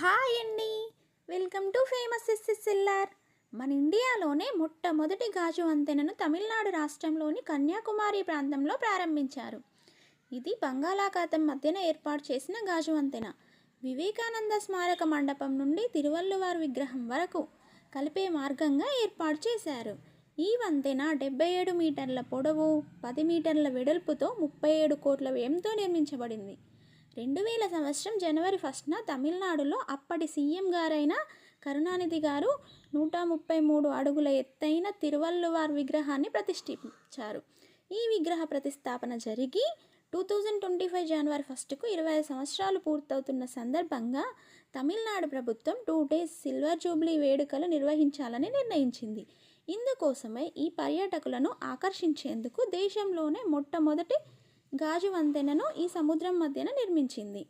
Hi అండి. Welcome to famous SSLR. మన ఇండియాలోనే మొట్టమొదటి గాజు వంతెనను తమిళనాడు రాష్ట్రంలోని కన్యాకుమారి ప్రాంతంలో ప్రారంభించారు. ఇది బంగాళాఖాతం మధ్యన ఏర్పాటు చేసిన గాజు వంతెన వివేకానంద స్మారక మండపం నుండి తిరువల్లువారు విగ్రహం వరకు కలిపే మార్గంగా ఏర్పాటు చేశారు. ఈ వంతెన డెబ్బై ఏడు మీటర్ల పొడవు పది మీటర్ల వెడల్పుతో ముప్పై ఏడు కోట్ల వ్యయంతో నిర్మించబడింది. రెండు వేల సంవత్సరం జనవరి ఫస్ట్న తమిళనాడులో అప్పటి సీఎం గారైన కరుణానిధి గారు నూట ముప్పై మూడు అడుగుల ఎత్తైన తిరువల్లువార్ విగ్రహాన్ని ప్రతిష్ఠించారు. ఈ విగ్రహ ప్రతిష్టాపన జరిగి టూ థౌజండ్ ట్వంటీ ఫైవ్ జనవరి ఫస్ట్కు ఇరవై ఐదు సంవత్సరాలు పూర్తవుతున్న సందర్భంగా తమిళనాడు ప్రభుత్వం టూ డేస్ సిల్వర్ జూబ్లీ వేడుకలు నిర్వహించాలని నిర్ణయించింది. ఇందుకోసమై ఈ పర్యాటకులను ఆకర్షించేందుకు దేశంలోనే మొట్టమొదటి గాజు వంతెనను ఈ సముద్రం మధ్యన నిర్మించింది.